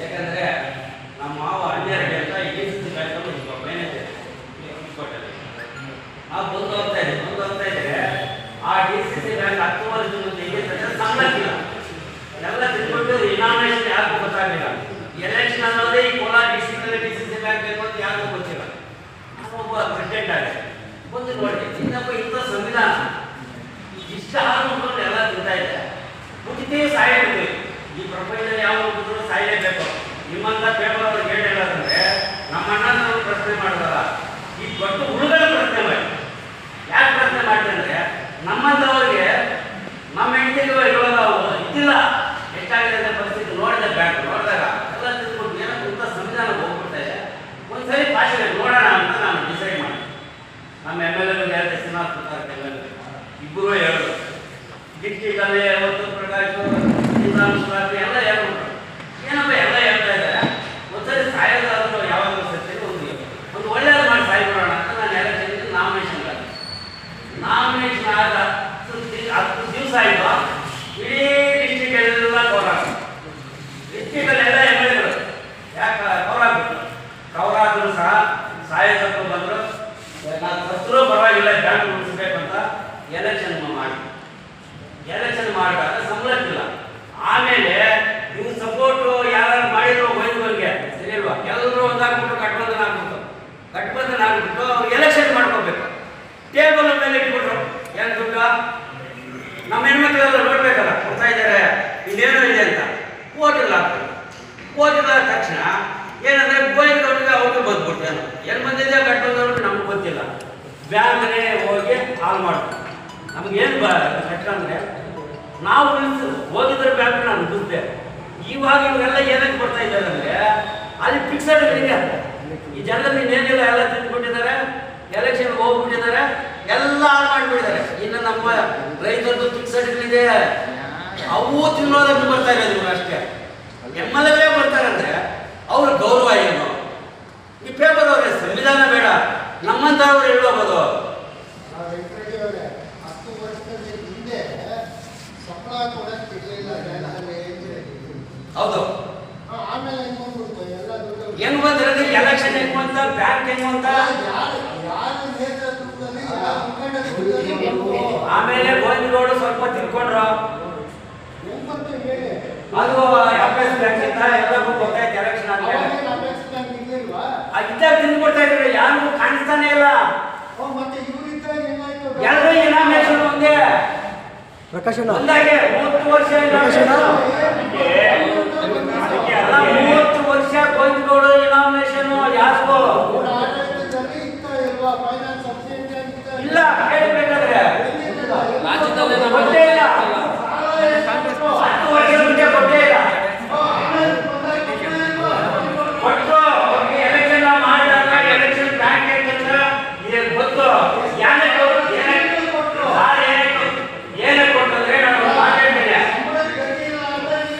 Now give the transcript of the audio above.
ಯಾಕಂದರೆ ನಮ್ಮ ಮಾವ ಅಣ್ಣರಿಗೆ ಅಂತ ಇಡೀ ಸುದ್ದಿ ಕಾರ್ಯಕ್ರಮ ಬಂದು ಹೋಗ್ತಾ ಇದ್ದೀವಿ ಆ ಡಿ ಬ್ಯಾಂಕ್ ಎಲ್ಲ ತಿಳ್ಕೊಂಡು ಇನಾಮಿನೇಷನ್ ಯಾರಿಗೂ ಗೊತ್ತಾಗಲಿಲ್ಲ. ಎಲೆಕ್ಷನ್ ಅನ್ನೋದೇ ಈ ಕೋಲಾರ ಡಿಸ್ಟಿಕ್ನಲ್ಲಿ ಡಿ ಬೇಕು ಅಂತ ಯಾರಿಗೂ ಗೊತ್ತಿಲ್ಲ. ಒಬ್ಬ ಪ್ರೆಸಿಡೆಂಟ್ ಆಗಿದೆ ಒಂದು ನೋಡಿ ಇನ್ನೊಬ್ಬ ಇಂಥ ಸಂವಿಧಾನ ಹುಟ್ಟಿತೇ ಸಾಯಬೇಕು ಈ ಪ್ರಪಂಚದಲ್ಲಿ ಯಾವ ಹುಟ್ಟಿದ್ರು ಸಾಯಲೇಬೇಕು. ನಿಮ್ಮಂತ ಪೇಪರ್ ಅವ್ರಿಗೆ ಏನು ಹೇಳೋದಂದ್ರೆ ನಮ್ಮ ಅಣ್ಣನವರು ಪ್ರಶ್ನೆ ಮಾಡಿದಾರ. ಈ ದೊಡ್ಡ ಹುಡುಗರ ಪ್ರಶ್ನೆ ಮಾಡಿ. ಯಾಕೆ ಪ್ರಶ್ನೆ ಮಾಡಿದೆ ಅಂದ್ರೆ ನಮ್ಮಂಥವ್ರಿಗೆ ನಮ್ಮ ಹೆಂಡತಿಗೆ ಇವಾಗ ಇದ್ದಿಲ್ಲ. ಎಷ್ಟಾಗಿದೆ ಅಂತ ಪರಿಸ್ಥಿತಿ ನೋಡಿದ ಬ್ಯಾಂಕ್ ನೋಡಿದಾಗ ಎಲ್ಲ ತಿಳ್ಕೊಂಡು ಏನೋ ಇಂಥ ಸಂವಿಧಾನ ಹೋಗ್ಬಿಡ್ತಾ ಇದೆ. ಒಂದ್ಸರಿ ಭಾಷೆ ನೋಡೋಣ ಅಂತ ನಾನು ಡಿಸೈಡ್ ಮಾಡಿ ನಮ್ಮ ಎಂ ಎಲ್ ಎ ಹೇಳಿದೆ Srinivasa Prasad M L A ಇಬ್ಬರು ಹೇಳಿದ್ರು ಯಾವತ್ತು ಪ್ರಕಾಶ್ ಎಲ್ಲ ಹೇಳ್ಬಿಟ್ರು ಏನಪ್ಪ ಎಲ್ಲ ಹೇಳ್ತಾ ಇದ್ದಾರೆ? ಒಂದ್ಸರಿ ಸಾಯೋದಾದ್ರು ಯಾವಾಗಲೂ ಸತ್ಯ ಒಂದು ಒಂದು ಒಳ್ಳೆಯದು ಮಾಡಿ ಅಂತ ನಾನು ಎಲೆಕ್ಷನ್ಗೆ ನಾಮಿನೇಷನ್ ಮಾಡಿದೆ ನಾಮಿನೇಷನ್ ಆದ ಹತ್ತು ದಿವಸ ಆಯಿತು. ಇಡೀ ಡಿಸ್ಟಿಕ್ ಎಲ್ಲ ಕವರ್ ಡಿಸ್ಟಿಕಲ್ಲಿ ಎಲ್ಲ ಎಂ ಎಲ್ ಎಗಳು ಯಾಕೆ ಕವರ್ ಆಗ್ಬಿಟ್ಟು ಕವರ್ ಆದರೂ ಸಹ ಸಾಯೋದಕ್ಕೂ ಬಂದರು. ನಾನು ಸತ್ರೂ ಪರವಾಗಿಲ್ಲ ಎಲೆಕ್ಷನ್ ಮಾಡಿ. ಎಲೆಕ್ಷನ್ ಆಮೇಲೆ ನೀವು ಸಪೋರ್ಟ್ ಯಾರು ಮಾಡಿದ್ರು ವೈದ್ಯರಿಗೆ ಸರಿ ಕೆಲವರು ಒಂದಾಗ್ಬಿಟ್ಟು ಕಟ್ಬಂಧನ ಆಗ್ಬಿಟ್ಟು ಕಟ್ಬಂಧನ ಆಗ್ಬಿಟ್ಟು ಅವ್ರು ಎಲೆಕ್ಷನ್ ಮಾಡ್ಕೋಬೇಕು. ಟೇಬಲ್ ಮೇಲೆ ಇಟ್ಬಿಟ್ರು. ಏನು ದುಡ್ಡ? ನಮ್ಮ ಹೆಣ್ಮಕ್ಳೆಲ್ಲ ನೋಡ್ಬೇಕಲ್ಲ, ಕೊಡ್ತಾ ಇದ್ದಾರೆ. ಇನ್ನೇನೋ ಇದೆ ಅಂತ. ಓಟಿಲ್ಲ ಓಟಿಲ್ಲ ತಕ್ಷಣ ಏನಂದ್ರೆ ಗೋಯಿದವ್ರಿಗೆ ಅವ್ರಿಗೆ ಬಂದ್ಬಿಟ್ಟು ಏನು. ಬಂದಿದೆ ಕಟ್ಟೋದವ್ರಿಗೆ ನಮ್ಗೆ ಗೊತ್ತಿಲ್ಲ. ಬ್ಯಾಂಕ್ನೇ ಹೋಗಿ ಹಾಲ್ ಮಾಡ್ತಾರೆ. ನಮಗೇನು ಏನು ಕಟ್ಟಂದ್ರೆ ಅಂದರೆ ನಾವು ಉಳಿಸು ಹೋಗಿದ್ರೆ ಬ್ಯಾಂಕ್ ನಾನು ದುಡ್ಡೆ ಇವಾಗ ಇವರೆಲ್ಲ ಏನಕ್ಕೆ ಬರ್ತಾ ಇದ್ದಾರೆ ಅಂದರೆ, ಅಲ್ಲಿ ಫಿಕ್ಸಡ್ ಇದೆ ಈ ಜನರು ಇನ್ನೇನಿಲ್ಲ, ಎಲ್ಲ ತಿಂದ್ಬಿಟ್ಟಿದ್ದಾರೆ ಎಲೆಕ್ಷನ್ ಹೋಗ್ಬಿಟ್ಟಿದ್ದಾರೆ. ಎಲ್ಲ ಮಾಡಿಬಿಟ್ಟಿದ್ದಾರೆ. ಇನ್ನು ನಮ್ಮ ರೈತರದ್ದು ಫಿಕ್ಸಡ್ ಇದೆ ಅವು ತಿನ್ನೋದಕ್ಕೆ ಬರ್ತಾ ಇರೋದು ಇವ್ರು ಅಷ್ಟೇ. ಎಂ ಎಲ್ ಎ ಬರ್ತಾರೆ ಅಂದ್ರೆ, ಅವ್ರ ಗೌರವ ಏನು? ಈ ಪೇಪರ್ ಅವರೇ ಸಂವಿಧಾನ ಬೇಡ. ನಮ್ಮಂಥವ್ರು ಹೇಳೋಬೋದು ಆ ವೆಂಕಟರೆಡ್ಡಿ ಅವರೇ, ಹತ್ತು ವರ್ಷದ ಹಿಂದೆ ಸಂಬಳ ಕೊಡಕ್ ಬಿಡ್ಲಿಲ್ಲ ಬ್ಯಾಂಕಲ್ಲಿ ಅಂತ ಹೇಳಿದ್ರು. ಹೌದು. ಆ, ಆಮೇಲೆ ಹೆಂಗ್ ಬಂದ್ಬಿಡ್ತು ಎಲ್ಲ ದುಡ್ಡು ಹೆಂಗ್ ಬಂದ್ರೆ ಎಲೆಕ್ಷನ್ ಹೆಂಗ್ ಬಂತ ಬ್ಯಾಂಕ್ ಹೆಂಗ್ ಬಂತ ಆಮೇಲೆ ಗೋವಿಂದಗೌಡ ಸ್ವಲ್ಪ ತಿಳ್ಕೊಂಡ್ರ ಹೆಂಗ್ ಬಂತು ಹೇಳಿ. ಅದು ಎಫ್ಎಸ್ ಬ್ಯಾಂಕ್ ಇಂದ ಎಲ್ಲರಿಗೂ ಗೊತ್ತಾಯ್ತು ಎಲೆಕ್ಷನ್ ಆದ್ಮೇಲೆ. ತಿಂದ್ಬಿಡ್ತಾ ಇದ್ರು ಯಾರಿಗೂ ಕಾಣಿಸ್ತಾನೆ ಇಲ್ಲ. ಓ, ಮತ್ತೆ ಇವರಿದ್ದಾಗ ಎಲ್ಲರೂ ಇನಾಮೇಷನ್ ಒಂದೇ. ಪ್ರಕಾಶನ ಒಂದಾಗೆ ಮೂವತ್ತು ವರ್ಷ na rua